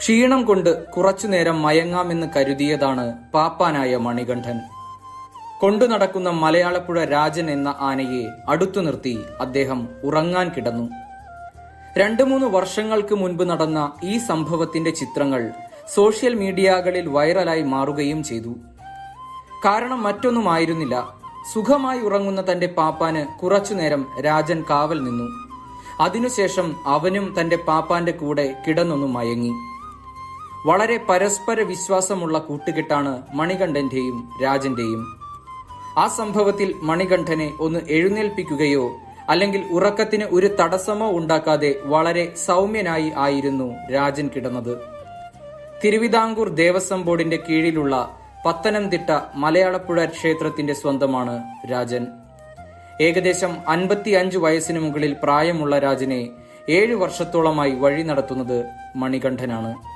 ക്ഷീണം കൊണ്ട് കുറച്ചുനേരം മയങ്ങാമെന്ന് കരുതിയതാണ് പാപ്പാനായ മണികണ്ഠൻ. കൊണ്ടു നടക്കുന്ന മലയാളപ്പുഴ രാജൻ എന്ന ആനയെ അടുത്തു നിർത്തി അദ്ദേഹം ഉറങ്ങാൻ കിടന്നു. രണ്ടു മൂന്ന് വർഷങ്ങൾക്ക് മുൻപ് നടന്ന ഈ സംഭവത്തിന്റെ ചിത്രങ്ങൾ സോഷ്യൽ മീഡിയകളിൽ വൈറലായി മാറുകയും ചെയ്തു. കാരണം മറ്റൊന്നുമായിരുന്നില്ല. സുഖമായി ഉറങ്ങുന്ന തന്റെ പാപ്പാന് കുറച്ചുനേരം രാജൻ കാവൽ നിന്നു. അതിനുശേഷം അവനും തന്റെ പാപ്പാന്റെ കൂടെ കിടന്നൊന്നു മയങ്ങി. വളരെ പരസ്പര വിശ്വാസമുള്ള കൂട്ടുകെട്ടാണ് മണികണ്ഠന്റെയും രാജന്റെയും. ആ സംഭവത്തിൽ മണികണ്ഠനെ ഒന്ന് എഴുന്നേൽപ്പിക്കുകയോ അല്ലെങ്കിൽ ഉറക്കത്തിന് ഒരു തടസ്സമോ ഉണ്ടാക്കാതെ വളരെ സൗമ്യനായി ആയിരുന്നു രാജൻ കിടന്നത്. തിരുവിതാംകൂർ ദേവസ്വം ബോർഡിന്റെ കീഴിലുള്ള പത്തനംതിട്ട മലയാളപ്പുഴ ക്ഷേത്രത്തിന്റെ സ്വന്തമാണ് രാജൻ. ഏകദേശം അൻപത്തി അഞ്ച് വയസ്സിന് മുകളിൽ പ്രായമുള്ള രാജനെ ഏഴു വർഷത്തോളമായി വഴി നടത്തുന്നത് മണികണ്ഠനാണ്.